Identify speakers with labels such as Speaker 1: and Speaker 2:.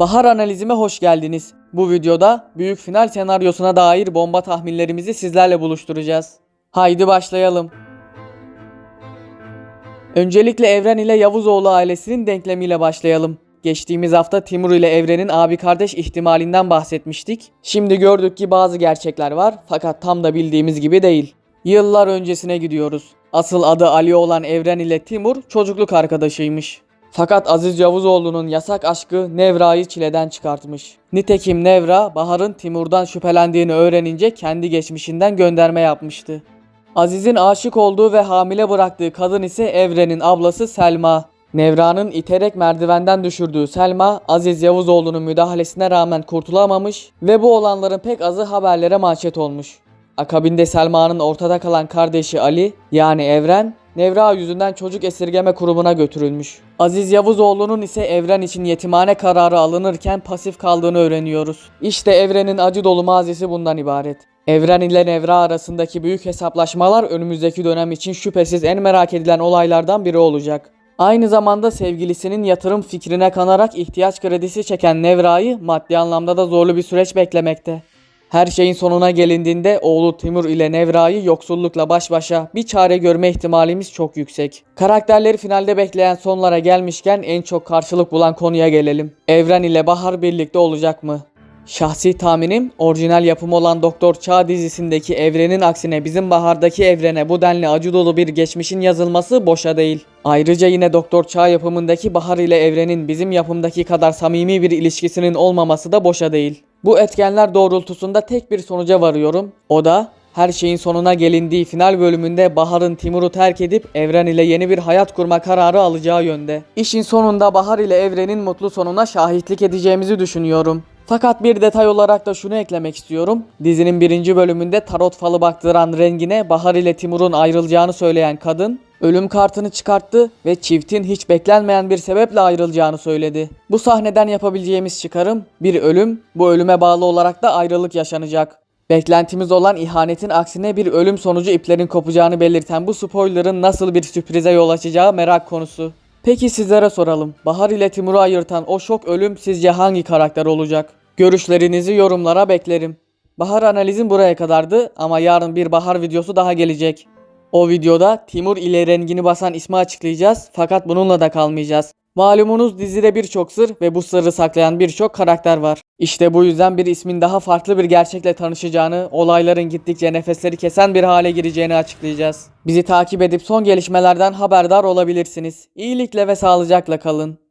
Speaker 1: Bahar analizime hoş geldiniz. Bu videoda büyük final senaryosuna dair bomba tahminlerimizi sizlerle buluşturacağız. Haydi başlayalım. Öncelikle Evren ile Yavuzoğlu ailesinin denklemiyle başlayalım. Geçtiğimiz hafta Timur ile Evren'in abi kardeş ihtimalinden bahsetmiştik. Şimdi gördük ki bazı gerçekler var fakat tam da bildiğimiz gibi değil. Yıllar öncesine gidiyoruz. Asıl adı Ali olan Evren ile Timur çocukluk arkadaşıymış. Fakat Aziz Yavuzoğlu'nun yasak aşkı Nevra'yı çileden çıkartmış. Nitekim Nevra, Bahar'ın Timur'dan şüphelendiğini öğrenince kendi geçmişinden gönderme yapmıştı. Aziz'in aşık olduğu ve hamile bıraktığı kadın ise Evren'in ablası Selma. Nevra'nın iterek merdivenden düşürdüğü Selma, Aziz Yavuzoğlu'nun müdahalesine rağmen kurtulamamış ve bu olanların pek azı haberlere manşet olmuş. Akabinde Selma'nın ortada kalan kardeşi Ali yani Evren, Nevra yüzünden çocuk esirgeme kurumuna götürülmüş. Aziz Yavuzoğlu'nun ise Evren için yetimhane kararı alınırken pasif kaldığını öğreniyoruz. İşte Evren'in acı dolu mazisi bundan ibaret. Evren ile Nevra arasındaki büyük hesaplaşmalar önümüzdeki dönem için şüphesiz en merak edilen olaylardan biri olacak. Aynı zamanda sevgilisinin yatırım fikrine kanarak ihtiyaç kredisi çeken Nevra'yı maddi anlamda da zorlu bir süreç beklemekte. Her şeyin sonuna gelindiğinde oğlu Timur ile Nevra'yı yoksullukla baş başa bir çare görme ihtimalimiz çok yüksek. Karakterleri finalde bekleyen sonlara gelmişken en çok karşılık bulan konuya gelelim. Evren ile Bahar birlikte olacak mı? Şahsi tahminim orijinal yapım olan Doktor Çağ dizisindeki evrenin aksine bizim Bahar'daki evrene bu denli acı dolu bir geçmişin yazılması boşa değil. Ayrıca yine Doktor Çağ yapımındaki Bahar ile evrenin bizim yapımdaki kadar samimi bir ilişkisinin olmaması da boşa değil. Bu etkenler doğrultusunda tek bir sonuca varıyorum. O da her şeyin sonuna gelindiği final bölümünde Bahar'ın Timur'u terk edip Evren ile yeni bir hayat kurma kararı alacağı yönde. İşin sonunda Bahar ile Evren'in mutlu sonuna şahitlik edeceğimizi düşünüyorum. Fakat bir detay olarak da şunu eklemek istiyorum. Dizinin birinci bölümünde tarot falı baktıran Rengin'e Bahar ile Timur'un ayrılacağını söyleyen kadın ölüm kartını çıkarttı ve çiftin hiç beklenmeyen bir sebeple ayrılacağını söyledi. Bu sahneden yapabileceğimiz çıkarım bir ölüm, bu ölüme bağlı olarak da ayrılık yaşanacak. Beklentimiz olan ihanetin aksine bir ölüm sonucu iplerin kopacağını belirten bu spoilerın nasıl bir sürprize yol açacağı merak konusu. Peki sizlere soralım. Bahar ile Timur'u ayırtan o şok ölüm sizce hangi karakter olacak? Görüşlerinizi yorumlara beklerim. Bahar analizim buraya kadardı ama yarın bir bahar videosu daha gelecek. O videoda Timur ile rengini basan ismi açıklayacağız fakat bununla da kalmayacağız. Malumunuz dizide birçok sır ve bu sırrı saklayan birçok karakter var. İşte bu yüzden bir ismin daha farklı bir gerçekle tanışacağını, olayların gittikçe nefesleri kesen bir hale gireceğini açıklayacağız. Bizi takip edip son gelişmelerden haberdar olabilirsiniz. İyilikle ve sağlıcakla kalın.